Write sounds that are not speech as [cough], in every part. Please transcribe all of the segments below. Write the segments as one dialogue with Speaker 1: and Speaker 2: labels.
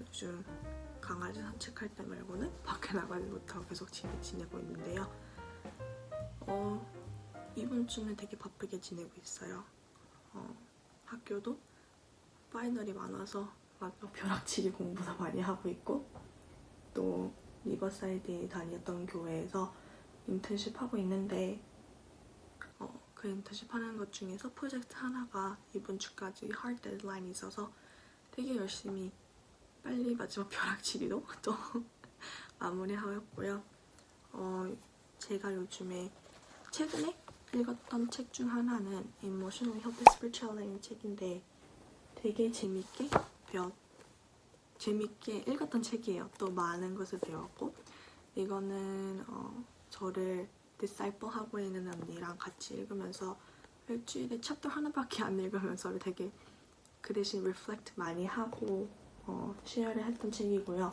Speaker 1: 요즘 강아지 산책할 때 말고는 밖에 나가지 못하고 계속 집에 지내고 있는데요. 어, 이번 주는 되게 바쁘게 지내고 있어요. 어, 학교도 파이널이 많아서 막 벼락치기 공부도 [laughs] 많이 하고 있고 또 리버사이드에 다녔던 교회에서 인턴십 하고 있는데 어, 그 인턴십 하는 것 중에서 프로젝트 하나가 이번 주까지 할 데드라인이 있어서 되게 열심히 빨리 마지막 벼락치기도 [laughs] 또 마무리하였고요. 어, 제가 요즘에 최근에 읽었던 책 중 하나는 Emotional Health Spiritual이라는 책인데 되게 재밌게 배웠 재밌게 읽었던 책이에요. 또 많은 것을 배웠고 이거는 어, 저를 디사이플 하고 있는 언니랑 같이 읽으면서 일주일에 챕터 하나밖에 안 읽으면서 되게 그 대신 리플렉트 많이 하고 어, 시어를 했던 책이고요.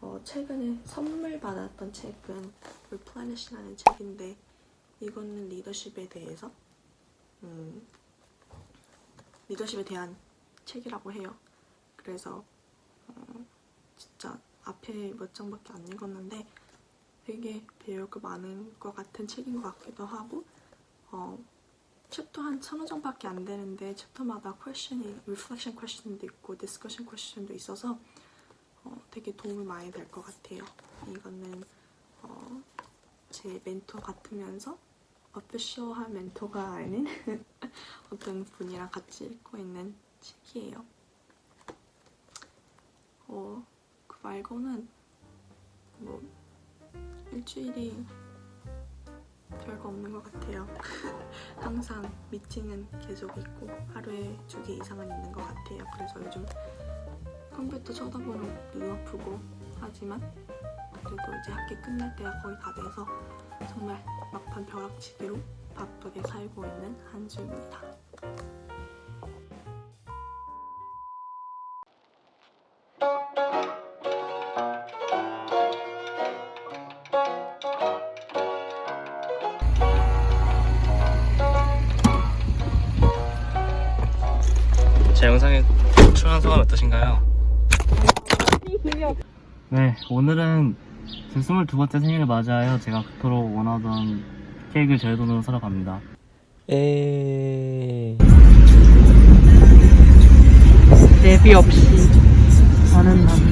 Speaker 1: 어, 최근에 선물 받았던 책은 Replenish라는 책인데 이거는 리더십에 대해서 음, 리더십에 대한 책이라고 해요. 그래서 어, 진짜 앞에 몇 장밖에 안 읽었는데 되게 배울 거 많은 것 같은 책인 것 같기도 하고 어, 챕터 한 서너 장밖에 안 되는데 챕터마다 퀘션이 리플렉션 퀘션도 있고 디스커션 퀘션도 있어서 어, 되게 도움이 많이 될 것 같아요. 이거는 어, 제 멘토 같으면서 어피쇼한 멘토가 아닌 [laughs] 어떤 분이랑 같이 읽고 있는 책이에요. 어, 그 말고는 뭐 일주일이 별거 없는 것 같아요. 항상 미팅은 계속 있고 하루에 두 개 이상은 있는 것 같아요. 그래서 요즘 컴퓨터 쳐다보면 눈 아프고 하지만 그래도 이제 학기 끝날 때가 거의 다 돼서 정말 막판 벼락치기로 바쁘게 살고 있는 한 주입니다.
Speaker 2: 제 영상에 출연 소감 어떠신가요? 네, 오늘은 제 22번째 생일을 맞이하여 제가 그토록 원하던 케이크를 제 돈으로 사러 갑니다.
Speaker 3: 에이.
Speaker 4: 대비 없이 사는 남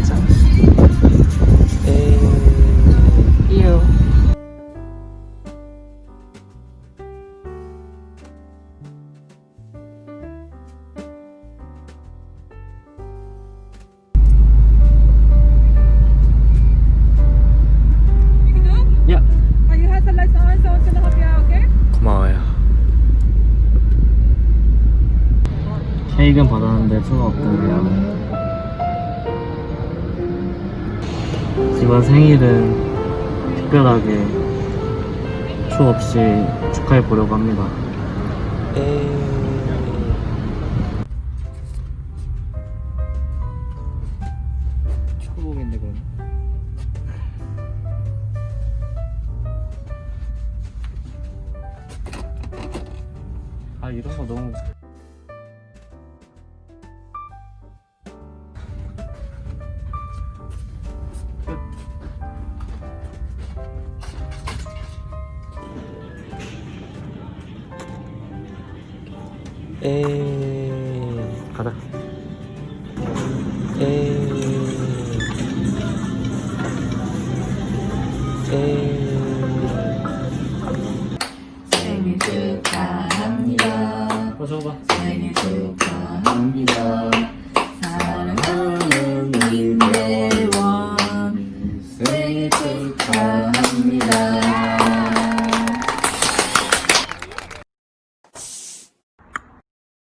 Speaker 2: 케이크는 받았는데 수가 없더라고요. 이번 생일은 특별하게 추 없이 축하해 보려고 합니다.
Speaker 3: 에이.
Speaker 2: 초복인데 그럼. 아 이런 거 너무
Speaker 3: 에이.
Speaker 2: 가자.
Speaker 3: 에이.